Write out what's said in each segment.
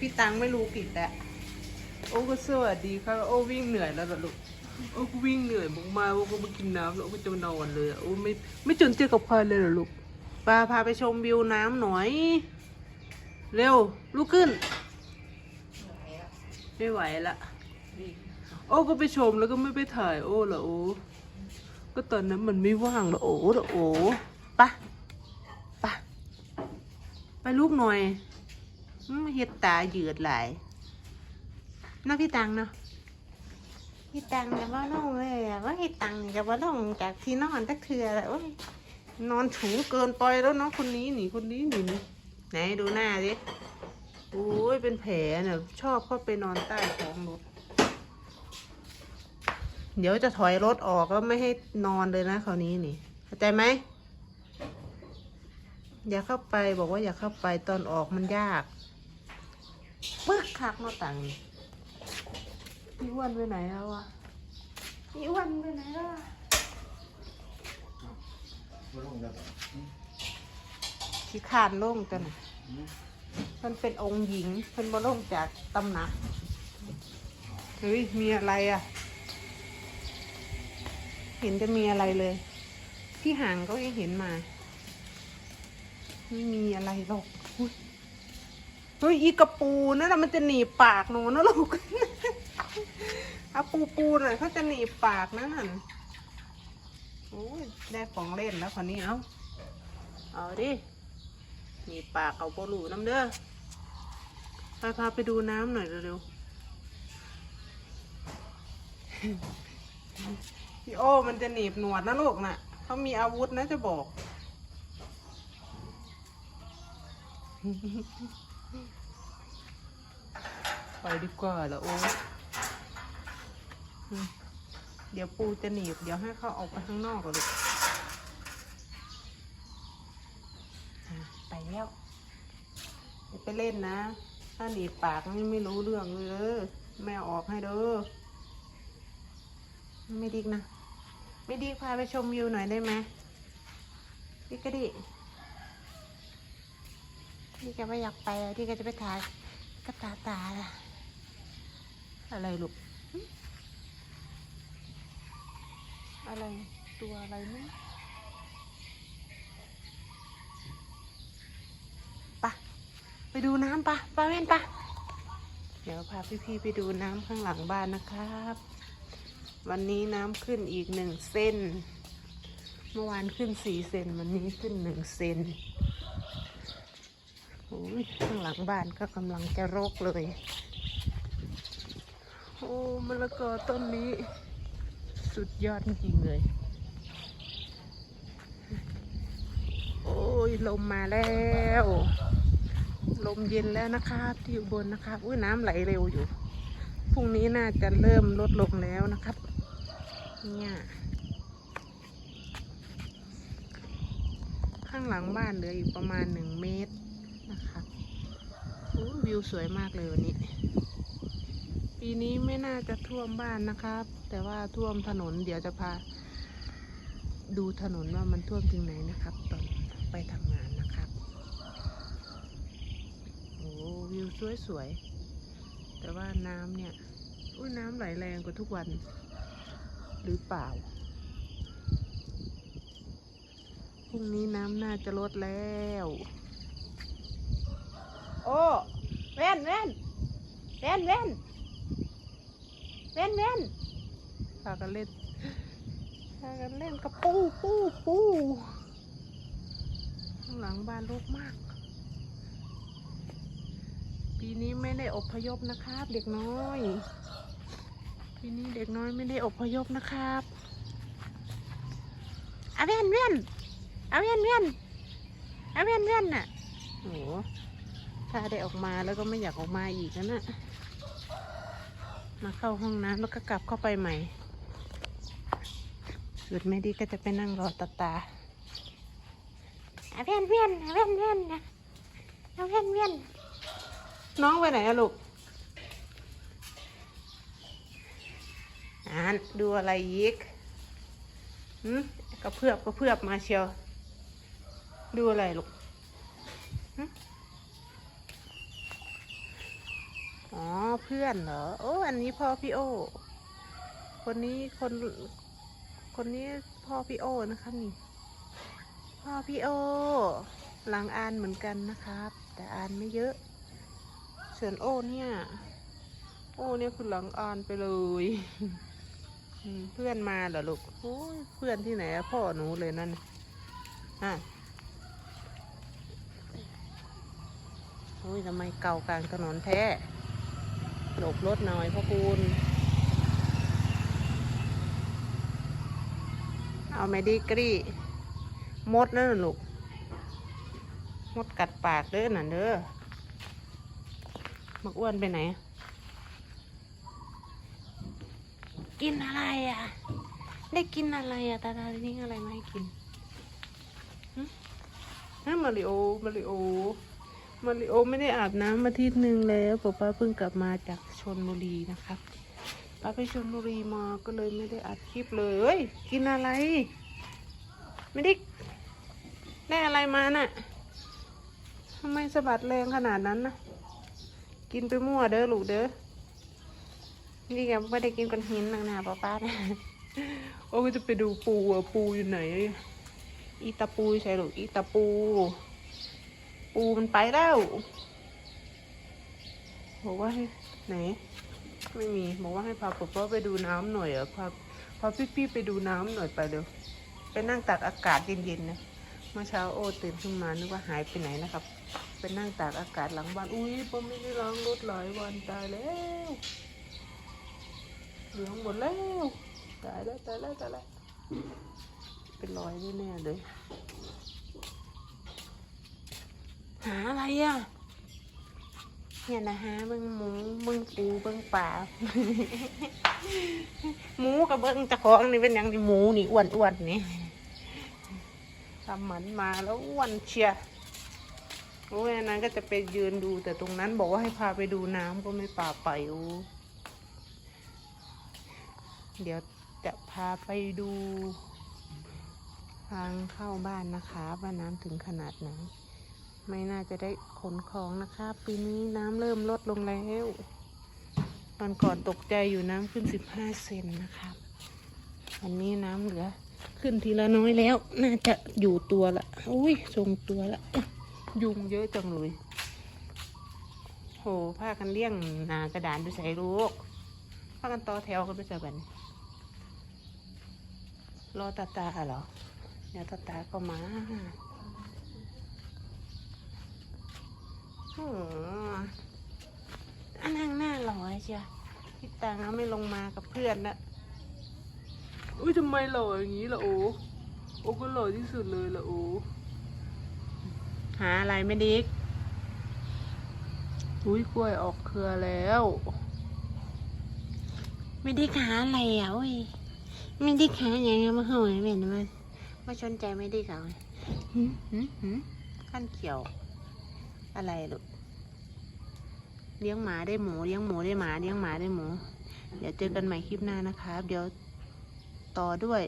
พี่ตังไม่รู้ผิดแหละโอ้ก็สวัสดีครับโอ้วิ่งเหนื่อยแล้วเหรอลูกโอ้ก็วิ่งเหนื่อยมากๆโอ้ก็มากินน้ำแล้วโอ้ก็จะมานอนเลยอะโอ้ไม่ไม่จนเจอกับใครเลยเหรอลูกปาพาไปชมวิวน้ำหน่อย เร็วลุกขึ้น ไม่ไหวละโอ้ก็ไปชมแล้วก็ไม่ไปถ่ายโอ้เหรอโอ้ก็ตอนนั้นมันไม่ว่างเหรอโอ้เหรอโอ้ไปะปะไปลูกหน่อย เฮ็ดตาเหยือดหลายน้าพี่ตังเนาะพี่ตังจะว่าลงเลยว่าพี่ตังจะว่าลงจากที่นอนตักเทือแหละโอ้ยนอนถูเกินไปแล้วเนาะคนนี้หนีคนนี้หนีไหนดูหน้าดิโอ้ยเป็นแผลเนี่ยชอบเข้าไปนอนใต้ท้องรถเดี๋ยวจะถอยรถออกแล้วไม่ให้นอนเลยนะคราวนี้นี่เข้าใจไหมอย่าเข้าไปบอกว่าอย่าเข้าไปตอนออกมันยาก ปึ๊กคักมาตังนี่พี่อ้วนไปไหนแล้ววะพี่อ้วนไปไหนแล้ววะขี้ขานโล่งจังมันเป็นองค์หญิงเพิ่นบ่ลงจากตำหนักเฮ้ยมีอะไรอะ เห็นจะมีอะไรเลย ที่ห่างก็ยังเห็นมา ไม่มีอะไรหรอกอุ๊ย ฮ้ยอีกระปูนั่นน่ะมันจะหนีบปากหนูนะลูก เอาปูปูหน่อยเขาจะหนีบปากนั่นโอ้ยได้ของเล่นแล้วคนนี้เอาเอาดิหนีบปากเอาโปลูน้ำเด้อพาพาไปดูน้ำหน่อยเร็วๆพี่โอ้มันจะหนีบหนวดนะลูกน่ะเขามีอาวุธนะจะบอก ไปดีกว่าล้วโอ้เดี๋ยวปูจะหนีบ เดี๋ยวให้เขาออกไปข้างนอกก่อนลูกอะไปแล้วไปเล่นนะ ถ้าหนีบปากนี่ไม่รู้เรื่องเลยเด้อแม่ออกให้เด้อไม่ดีนะ ไม่ดีพาไปชมวิวหน่อยได้ไหมพี่กะดิพี่แกไม่อยากไปอะพี่ก็จะไปถ่ายกระตาตาล่ะ อะไรลูกหึอะไรตัวอะไรนี่ปะไปดูน้ำปะป้าแม่นปะเดี๋ยวพาพี่ๆไปดูน้ำข้างหลังบ้านนะครับ วันนี้น้ำขึ้นอีกหนึ่งเซนเมื่อวานขึ้นสี่เซนวันนี้ขึ้นหนึ่งเซนโอ้ยข้างหลังบ้านก็กำลังจะรกเลยโอ้มะละกอต้นนี้ สุดยอดจริงเลย โอ้ยลมมาแล้ว ลมเย็นแล้วนะครับที่อุบลนะครับอุ้ยน้ำไหลเร็วอยู่พรุ่งนี้น่าจะเริ่มลดลงแล้วนะครับ เนี่ยข้างหลังบ้านเหลืออยู่ประมาณหนึ่งเมตรนะครับวิวสวยมากเลยวันนี้ ปีนี้ไม่น่าจะท่วมบ้านนะครับ แต่ว่าท่วมถนนเดี๋ยวจะพา ดูถนนว่ามันท่วมถึงไหนนะครับ ตอนไปทำงานนะครับ โอ้วิวสวยๆ แต่ว่าน้ำเนี่ยอุ้ยน้ำไหลแรงกว่าทุกวัน หรือเปล่าพรุ่งนี้น้ำน่าจะลดแล้ว โอ้เว้นเว้นเว้นเว้น เว้นเว้นพากันเล่นพากันเล่นกับปูปูปูข้างหลังบ้านรกมาก ปีนี้ไม่ได้อพยพนะครับ เด็กน้อย ปีนี้เด็กน้อยไม่ได้อพยพนะครับเอาเวียนเวียนเอาเวียนเวียนเอาเวียนเวียนน่ะโหถ้าได้ออกมาแล้วก็ไม่อยากออกมาอีกแล้วนะ มาเข้าห้องน้ำแล้วก็กลับเข้าไปใหม่หยุดไม่ดีก็จะไปนั่งรอตาตาเอาเวียนเวียนเอาเวียนเวียนนะเอาเวียนเวียนน้องไปไหนอะลูกอ่านดูอะไรอีกหืมกระเพื่อบกระเพื่อบมาเชียว ดูอะไรลูกหึ อ๋อเพื่อนเหรอ โอ้อันนี้พ่อพี่โอ คนนี้คนคนนี้พ่อพี่โอนะคะนี่ พ่อพี่โอ หลังอ่านเหมือนกันนะครับ แต่อ่านไม่เยอะ ส่วนโอเนี่ย โอเนี่ยคือหลังอ่านไปเลยเพื่อนมาเหรอลูกโอ้เพื่อนที่ไหนพ่อหนูเลยนั่นน่ะอะโอ้ยทำไมเก่ากลางถนนแท้ หลบรถหน่อยพ่อคุณเอาไม่ดีกรีมดนั่นน่ะลูกมดกัดปากเด้อน่ะเด้อมักอ้วนไปไหน กินอะไรอะ ได้กินอะไรอะ ตาตาทิ้งอะไรมาให้กินหึฮะมาริโอมาริโอ มาริโอไม่ได้อาบน้ำมาทิตย์หนึ่งแล้วป๊าป้าเพิ่งกลับมาจากชนบุรีนะครับป้าไปชนบุรีมาก็เลยไม่ได้อัดคลิปเลยเฮ้ยกินอะไร ไม่ได้ได้อะไรมาน่ะทำไมสะบัดแรงขนาดนั้นนะกินไปมั่วเด้อลูกเด้อนี่แกไม่ได้กินก้อนหินนางนาป้าป้านะโอ้ก็จะไปดูปูอะปูอยู่ไหน อีตาปูใช่หรืออีตาปู ปูมันไปแล้วบอกว่าให้ไหน ไม่มีบอกว่าให้พาป๊าป้าไปดูน้ำหน่อยเหรอพาพาพี่ๆไปดูน้ำหน่อยไปเร็วไปนั่งตากอากาศเย็นๆนะเมื่อเช้าโอ้ตื่นขึ้นมานึกว่าหายไปไหนนะครับไปนั่งตากอากาศหลังบ้านอุ้ยป้าไม่ได้ล้างรถหลายวันตายแล้วเหลืองหมดแล้วตายแล้วตายแล้วตายแล้วเป็นรอยแน่ๆเลย หาอะไรอะเนี่ยนะฮะเบิ้งหมูเบิ้งปูเบิ้งป่าหมูกับเบิ้งเจะของนี่เป็นหยังนี่หมูนี่อ้วนอ้วนนี่ทำหมันมาแล้วอ้วนเชียโอ้ยนนั้นก็จะไปยืนดู แต่ตรงนั้นบอกว่าให้พาไปดูน้ำก็ไม่ป่าไปโอ้เดี๋ยวจะพาไปดู ทางเข้าบ้านนะคะว่าน้ำถึงขนาดไหน ไม่น่าจะได้ขนของนะคะปีนี้น้ำเริ่มลดลงแล้วตอนก่อนตกใจอยู่น้ำขึ้น15เซนนะครับวันนี้น้ำเหลือขึ้นทีละน้อยแล้ว น่าจะอยู่ตัวละอุ้ยทรงตัวละยุงเยอะจังเลยโหผ้ากันเลี่ยงหนากระดานไปใส่ลูกพากันต่อแถวกันไปเจอกันรอตาตาเหรอเดี๋ยวตาตาก็มา โอ้อันนั่งหน้าหล่อเชียวพี่ตังไม่ลงมากับเพื่อนนะอุ้ยทำไมหล่ออย่างนี้ล่ะโอโอก็หล่อที่สุดเลยล่ะโอหาอะไรไม่ดิกอุ้ยกล้วยออกเครือแล้ว ไม่ได้ขาอะไรอะโอ้ยไม่ได้ขาอย่างเงี้ยมาเห่าไอ้เม็นมันมาชนใจไม่ได้เขาหืมหืมหืมขั้นเขียว อะไรลูกเลี้ยงหมาได้หมูเลี้ยงหมูได้หมาเลี้ยงหมาได้หมู เดี๋ยวเจอกันใหม่คลิปหน้านะครับ เดี๋ยวต่อด้วย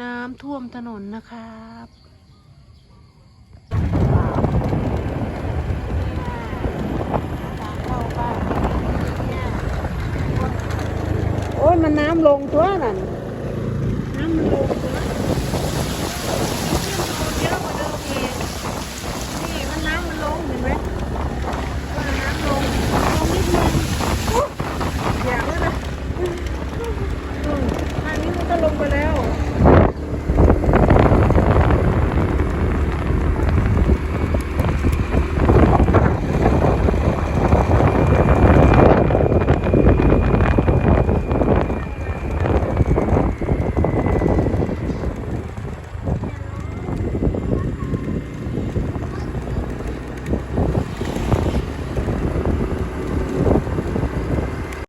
น้ำท่วมถนนนะครับโอ้ยมันน้ำลงตัวนั่น